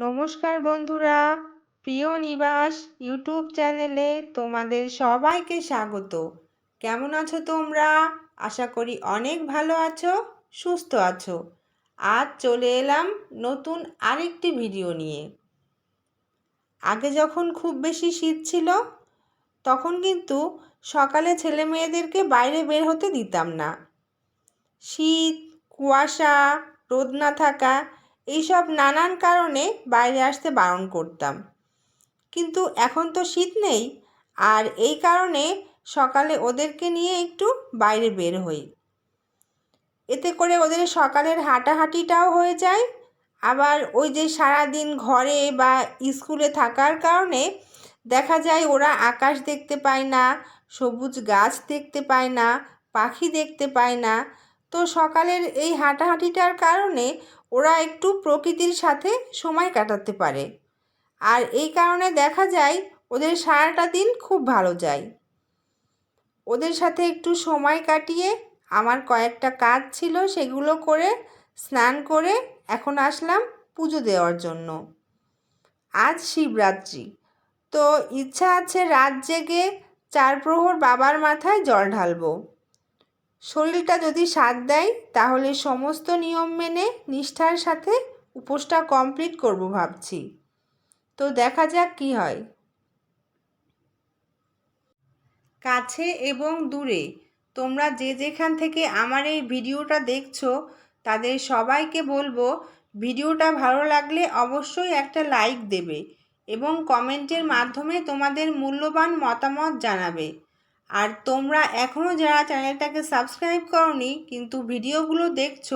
নমস্কার বন্ধুরা, প্রিয় নিবাস ইউটিউব চ্যানেলে তোমাদের সবাইকে স্বাগত। কেমন আছো তোমরা? আশা করি অনেক ভালো আছো, সুস্থ আছো। আজ চলে এলাম নতুন আরেকটি ভিডিও নিয়ে। আগে যখন খুব বেশি শীত ছিল, তখন কিন্তু সকালে ছেলে মেয়েদেরকে বাইরে বের হতে দিতাম না। শীত, কুয়াশা, রোদ না থাকা এইসব নানান কারণে বাইরে আসতে বারণ করতাম। কিন্তু এখন তো শীত নেই, আর এই কারণে সকালে ওদেরকে নিয়ে একটু বাইরে বের হই। এতে করে ওদের সকালের হাঁটাহাঁটিটাও হয়ে যায়। আবার ওই যে সারাদিন ঘরে বা স্কুলে থাকার কারণে দেখা যায় ওরা আকাশ দেখতে পায় না, সবুজ গাছ দেখতে পায় না, পাখি দেখতে পায় না তো সকালের এই হাঁটাহাঁটিটার কারণে ওরা একটু প্রকৃতির সাথে সময় কাটাতে পারে। আর এই কারণে দেখা যায় ওদের সারাটা দিন খুব ভালো যায়। ওদের সাথে একটু সময় কাটিয়ে আমার কয়েকটা কাজ ছিল সেগুলো করে, স্নান করে এখন আসলাম পুজো দেওয়ার জন্য। আজ শিবরাত্রি। তো ইচ্ছা আছে রাত জেগে চার প্রহর বাবার মাথায় জল ঢালবো। শরীরটা যদি সাথ দেয়, তাহলে সমস্ত নিয়ম মেনে নিষ্ঠার সাথে উপোসটা কমপ্লিট করব ভাবছি। তো দেখা যাক কি হয়। কাছে এবং দূরে, তোমরা যে যেখান থেকে আমার এই ভিডিওটা দেখছ, তাদের সবাইকে বলব, ভিডিওটা ভালো লাগলে অবশ্যই একটা লাইক দেবে এবং কমেন্টের মাধ্যমে তোমাদের মূল্যবান মতামত জানাবে। আর তোমরা এখনও যারা চ্যানেলটাকে সাবস্ক্রাইব করনি, কিন্তু ভিডিওগুলো দেখছ,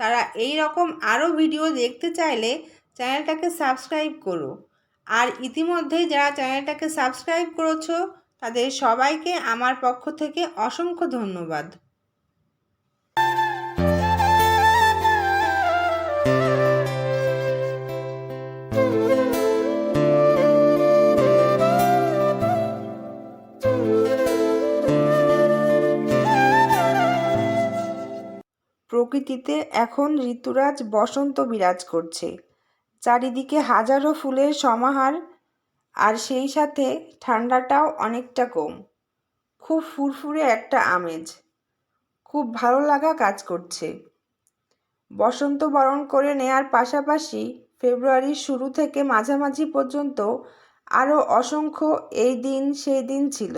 তারা এই রকম আরও ভিডিও দেখতে চাইলে চ্যানেলটাকে সাবস্ক্রাইব করো। আর ইতিমধ্যেই যারা চ্যানেলটাকে সাবস্ক্রাইব করেছ, তাদের সবাইকে আমার পক্ষ থেকে অসংখ্য ধন্যবাদ। প্রকৃতিতে এখন ঋতুরাজ বসন্ত বিরাজ করছে। চারিদিকে হাজারো ফুলের সমাহার, আর সেই সাথে ঠান্ডাটাও অনেকটা কম। খুব ফুরফুরে একটা আমেজ। খুব ভালো লাগা কাজ করছে। বসন্ত বরণ করে নেয়ার পাশাপাশি ফেব্রুয়ারির শুরু থেকে মাঝামাঝি পর্যন্ত আরও অসংখ্য এই দিন সেই দিন ছিল।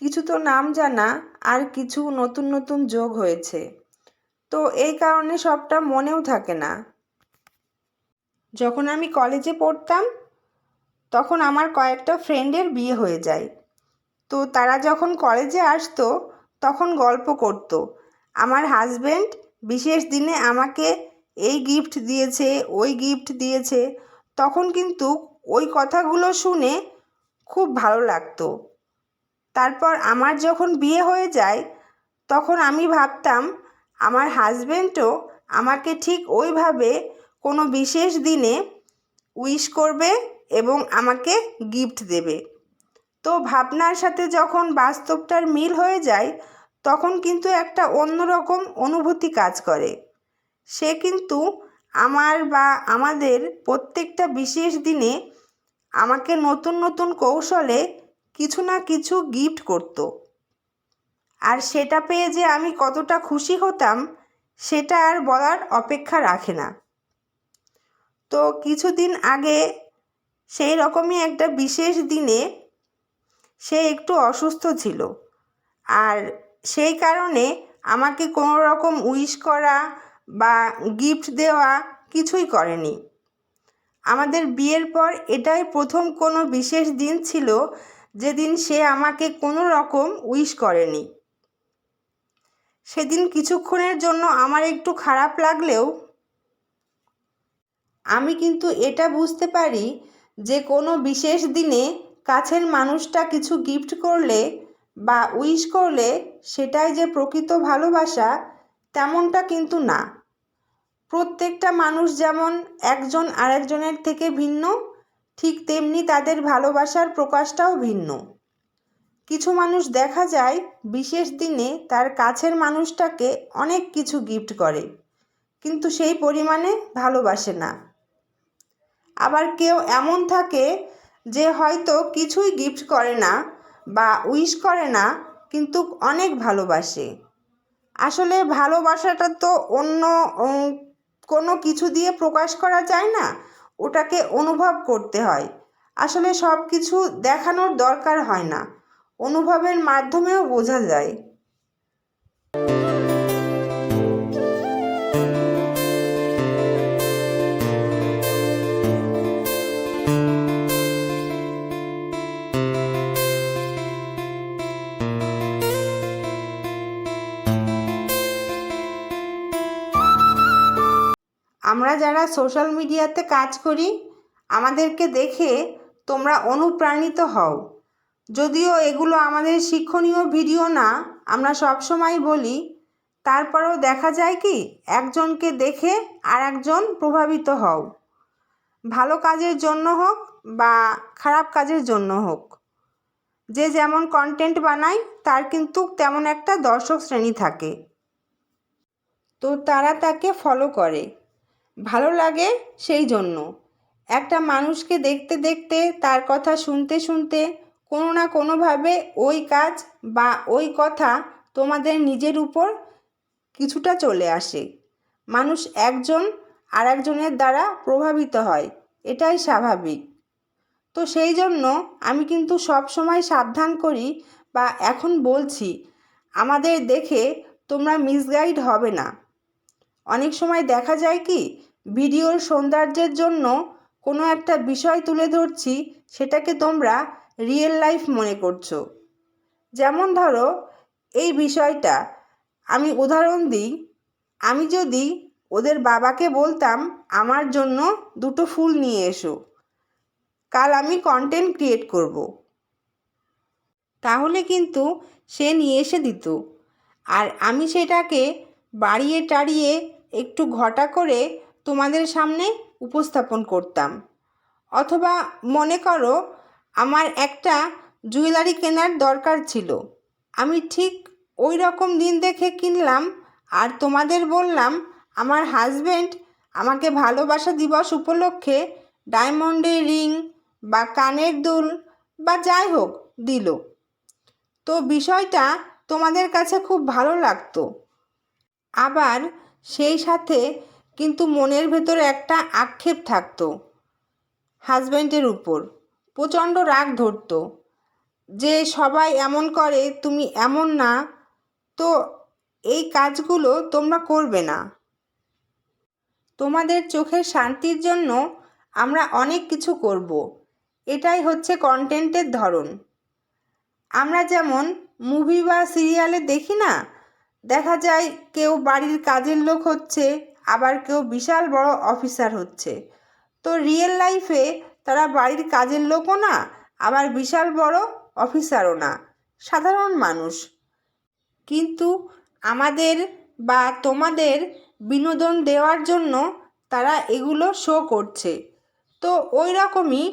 কিছু তো নাম জানা আর কিছু নতুন নতুন যোগ হয়েছে। তো এই কারণে সবটা মনেও থাকে না। যখন আমি কলেজে পড়তাম, তখন আমার কয়েকটা ফ্রেন্ডের বিয়ে হয়ে যায়। তো তারা যখন কলেজে আসতো, তখন গল্প করতো। আমার হাজব্যান্ড বিশেষ দিনে আমাকে এই গিফট দিয়েছে, ওই গিফট দিয়েছে। তখন কিন্তু ওই কথাগুলো শুনে খুব ভালো লাগতো। তারপর আমার যখন বিয়ে হয়ে যায়, তখন আমি ভাবতাম, আমার হাজব্যান্ডও আমাকে ঠিক ওইভাবে কোনো বিশেষ দিনে উইশ করবে এবং আমাকে গিফট দেবে। তো ভাবনার সাথে যখন বাস্তবটার মিল হয়ে যায়, তখন কিন্তু একটা অন্যরকম অনুভূতি কাজ করে। সে কিন্তু আমার বা আমাদের প্রত্যেকটা বিশেষ দিনে আমাকে নতুন নতুন কৌশলে কিছু না কিছু গিফট করত। আর সেটা পেয়ে যে আমি কতটা খুশি হতাম, সেটা আর বলার অপেক্ষা রাখে না। তো কিছুদিন আগে সেই রকমই একটা বিশেষ দিনে সে একটু অসুস্থ ছিল। আর সেই কারণে আমাকে কোনো রকম উইশ করা বা গিফট দেওয়া কিছুই করেনি। আমাদের বিয়ের পর এটাই প্রথম কোনো বিশেষ দিন ছিল যেদিন সে আমাকে কোনো রকম উইশ করেনি। সেদিন কিছুক্ষণের জন্য আমার একটু খারাপ লাগলেও আমি কিন্তু এটা বুঝতে পারি যে কোনো বিশেষ দিনে কাছের মানুষটা কিছু গিফট করলে বা উইশ করলে সেটাই যে প্রকৃত ভালোবাসা তেমনটা কিন্তু না। প্রত্যেকটা মানুষ যেমন একজন আরেকজনের থেকে ভিন্ন ঠিক তেমনি তাদের ভালোবাসার প্রকাশটাও ভিন্ন। কিছু মানুষ দেখা যায়, বিশেষ দিনে তার কাছের মানুষটাকে অনেক কিছু গিফট করে, কিন্তু সেই পরিমাণে ভালোবাসে না। আবার কেউ এমন থাকে যে হয়তো কিছুই গিফট করে না বা উইশ করে না, কিন্তু অনেক ভালোবাসে। আসলে ভালোবাসাটা তো অন্য কোনো কিছু দিয়ে প্রকাশ করা যায় না। ওটাকে অনুভব করতে হয়। আসলে সব কিছু দেখানোর দরকার হয় না। অনুভবের মাধ্যমেও বোঝা যায়। আমরা যারা সোশ্যাল মিডিয়াতে কাজ করি, আমাদেরকে দেখে তোমরা অনুপ্রাণিত হও। যদিও এগুলো আমাদের শিক্ষণীয় ভিডিও না, আমরা সবসময় বলি, তারপরেও দেখা যায় কি, একজনকে দেখে আর একজন প্রভাবিত হও। ভালো কাজের জন্য হোক বা খারাপ কাজের জন্য হোক, যে যেমন কন্টেন্ট বানায়, তার কিন্তু তেমন একটা দর্শক শ্রেণি থাকে। তো তারা তাকে ফলো করে। ভালো লাগে সেই জন্য। একটা মানুষকে দেখতে দেখতে, তার কথা শুনতে শুনতে কোনো না কোনোভাবে ওই কাজ বা ওই কথা তোমাদের নিজের উপর কিছুটা চলে আসে। মানুষ একজন আর একজনের দ্বারা প্রভাবিত হয়, এটাই স্বাভাবিক। তো সেই জন্য আমি কিন্তু সব সময় সাবধান করি বা এখন বলছি, আমাদের দেখে তোমরা মিসগাইড হবে না। অনেক সময় দেখা যায় কি ভিডিওর সৌন্দর্যের জন্য কোনো একটা বিষয় তুলে ধরছি, সেটাকে তোমরা রিয়েল লাইফ মনে করছ। যেমন ধরো, এই বিষয়টা, আমি উদাহরণ দিই। আমি যদি ওদের বাবাকে বলতাম, আমার জন্য দুটো ফুল নিয়ে এসো। কাল আমি কন্টেন্ট ক্রিয়েট করব। তাহলে কিন্তু সে নিয়ে এসে দিত। আর আমি সেটাকে বাড়িয়ে টাড়িয়ে একটু ঘটা করে তোমাদের সামনে উপস্থাপন করতাম। অথবা মনে করো, আমার একটা জুয়েলারি কেনার দরকার ছিল। আমি ঠিক ওই রকম দিন দেখে কিনলাম আর তোমাদের বললাম, আমার হাজবেন্ড আমাকে ভালোবাসা দিবস উপলক্ষে ডায়মন্ডের রিং বা কানের দুল বা যাই হোক দিল। তো বিষয়টা তোমাদের কাছে খুব ভালো লাগতো। আবার সেই সাথে কিন্তু মনের ভেতরে একটা আক্ষেপ থাকতো হাজব্যান্ডের উপর। প্রচণ্ড রাগ ধরতো যে, সবাই এমন করে, তুমি এমন না, তো এই কাজগুলো তোমরা করবে না। তোমাদের চোখের শান্তির জন্য আমরা অনেক কিছু করব। এটাই হচ্ছে কন্টেন্টের ধরন। আমরা যেমন মুভি বা সিরিয়ালে দেখি না, দেখা যায় কেউ বাড়ির কাজের লোক হচ্ছে আবার কেউ বিশাল বড় অফিসার হচ্ছে। তো রিয়েল লাইফে তারা বাড়ির কাজের লোকও না, আবার বিশাল বড় অফিসারও না। সাধারণ মানুষ। কিন্তু আমাদের বা তোমাদের বিনোদন দেওয়ার জন্য তারা এগুলো শো করছে। তো ওই রকমই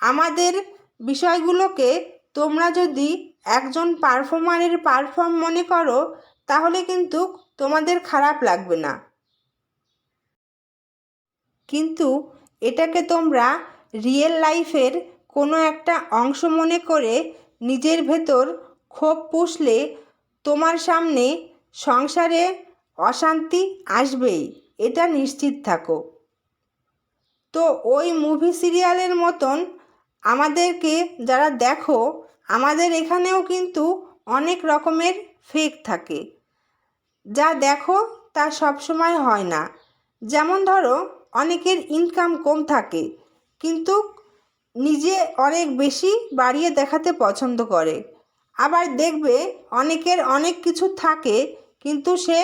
আমাদের বিষয়গুলোকে তোমরা যদি একজন পারফর্মারের পারফর্ম মনে করো, তাহলে কিন্তু তোমাদের খারাপ লাগবে না। কিন্তু এটাকে তোমরা রিয়েল লাইফের কোনো একটা অংশ মনে করে নিজের ভেতর ক্ষোভ পুষলে তোমার সামনে সংসারে অশান্তি আসবেই, এটা নিশ্চিত থাকো। তো ওই মুভি সিরিয়ালের মতন আমাদেরকে যারা দেখো, আমাদের এখানেও কিন্তু অনেক রকমের ফেক থাকে। যা দেখো তা সব সময় হয় না। যেমন ধরো অনেকের ইনকাম কম থাকে, কিন্তু নিজে অনেক বেশি বাড়িয়ে দেখাতে পছন্দ করে। আবার দেখবে অনেকের অনেক কিছু থাকে, কিন্তু সে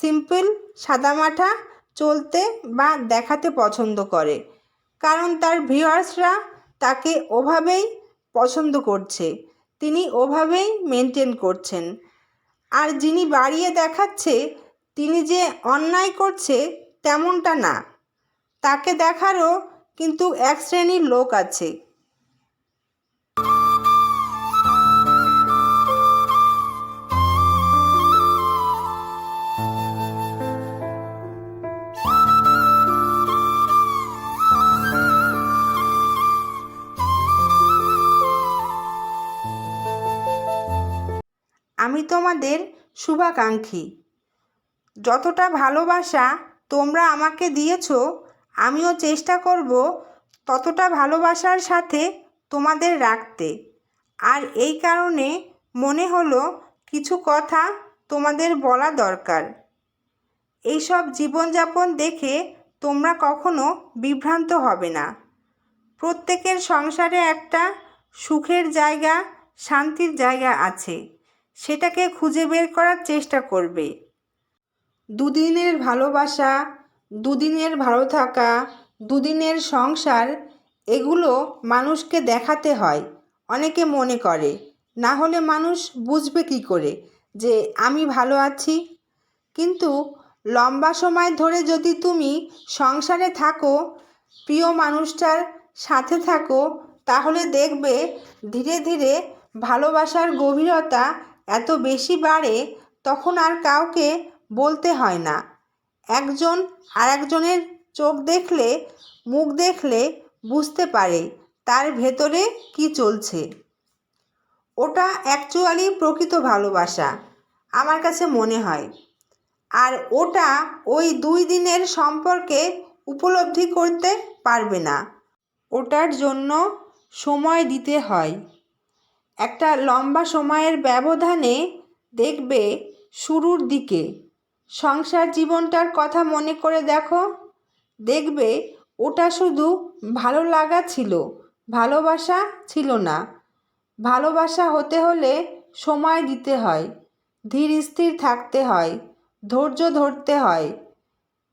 সিম্পল সাদামাঠা চলতে বা দেখাতে পছন্দ করে। কারণ তার ভিউয়ার্সরা তাকে ওভাবেই পছন্দ করছে, তিনি ওভাবেই মেনটেন করছেন। আর যিনি বাড়িয়ে দেখাচ্ছে, তিনি যে অন্যায় করছে, তেমনটা না। তাকে দেখারও কিন্তু এক শ্রেণির লোক আছে। আমি তোমাদের শুভাকাঙ্ক্ষী। যতটা ভালোবাসা তোমরা আমাকে দিয়েছ আমিও চেষ্টা করব ততটা ভালোবাসার সাথে তোমাদের রাখতে। আর এই কারণে মনে হলো কিছু কথা তোমাদের বলা দরকার। এইসব জীবনযাপন দেখে তোমরা কখনো বিভ্রান্ত হবে না। প্রত্যেকের সংসারে একটা সুখের জায়গা, শান্তির জায়গা আছে। সেটাকে খুঁজে বের করার চেষ্টা করবে। দুদিনের ভালোবাসা দুদিনের ভালো থাকা, দুদিনের সংসার, এগুলো মানুষকে দেখাতে হয়। অনেকে মনে করে, না হলে মানুষ বুঝবে কী করে যে আমি ভালো আছি? কিন্তু লম্বা সময় ধরে যদি তুমি সংসারে থাকো, প্রিয় মানুষটার সাথে থাকো, তাহলে দেখবে ধীরে ধীরে ভালোবাসার গভীরতা এত বেশি বাড়ে তখন আর কাউকে বলতে হয় না। একজন আর একজনের চোখ দেখলে, মুখ দেখলে বুঝতে পারে তার ভেতরে কি চলছে। ওটা অ্যাকচুয়ালি প্রকৃত ভালোবাসা, আমার কাছে মনে হয়। আর ওটা ওই দুই দিনের সম্পর্কে উপলব্ধি করতে পারবে না। ওটার জন্য সময় দিতে হয়। একটা লম্বা সময়ের ব্যবধানে দেখবে শুরুর দিকে। সংসার জীবনটার কথা মনে করে দেখো? দেখবে ওটা শুধু ভালো লাগা ছিল, ভালোবাসা ছিল না। ভালোবাসা হতে হলে সময় দিতে হয়, ধীর স্থির থাকতে হয়, ধৈর্য ধরতে হয়।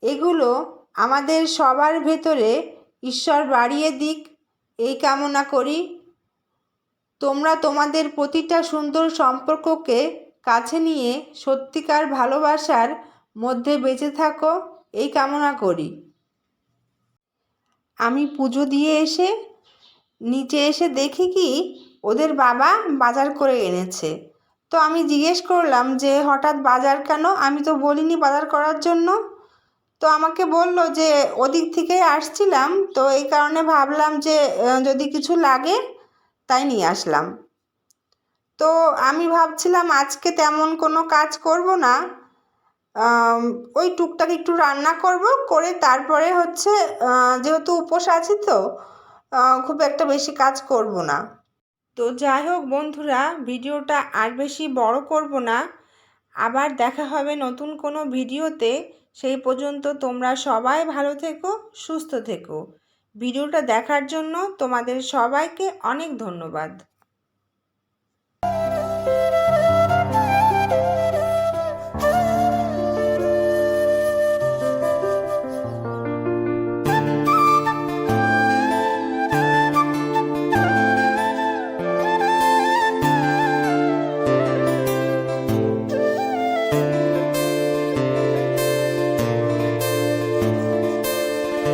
এগুলো আমাদের সবার ভেতরে ঈশ্বর বাড়িয়ে দিক, এই কামনা করি। তোমরা তোমাদের প্রতিটা সুন্দর সম্পর্ককে কাছে নিয়ে সত্যিকার ভালোবাসার মধ্যে বেঁচে থাকো, এই কামনা করি। আমি পুজো দিয়ে এসে, নিচে এসে দেখি কি ওদের বাবা বাজার করে এনেছে। তো আমি জিজ্ঞেস করলাম যে, হঠাৎ বাজার কেন? আমি তো বলিনি বাজার করার জন্য। তো আমাকে বলল যে, ওদিক থেকেই আসছিলাম, তো এই কারণে ভাবলাম যে যদি কিছু লাগে, তাই নিয়ে আসলাম। তো আমি ভাবছিলাম আজকে তেমন কোনো কাজ করব না। ওই টুকটাক একটু রান্না করব, করে তারপরে হচ্ছে যেহেতু উপোস আছি তো খুব একটা বেশি কাজ করব না। তো যাই হোক বন্ধুরা, ভিডিওটা আর বেশি বড় করব না। আবার দেখা হবে নতুন কোনো ভিডিওতে। সেই পর্যন্ত তোমরা সবাই ভালো থেকো, সুস্থ থেকো। ভিডিওটা দেখার জন্য তোমাদের সবাইকে অনেক ধন্যবাদ।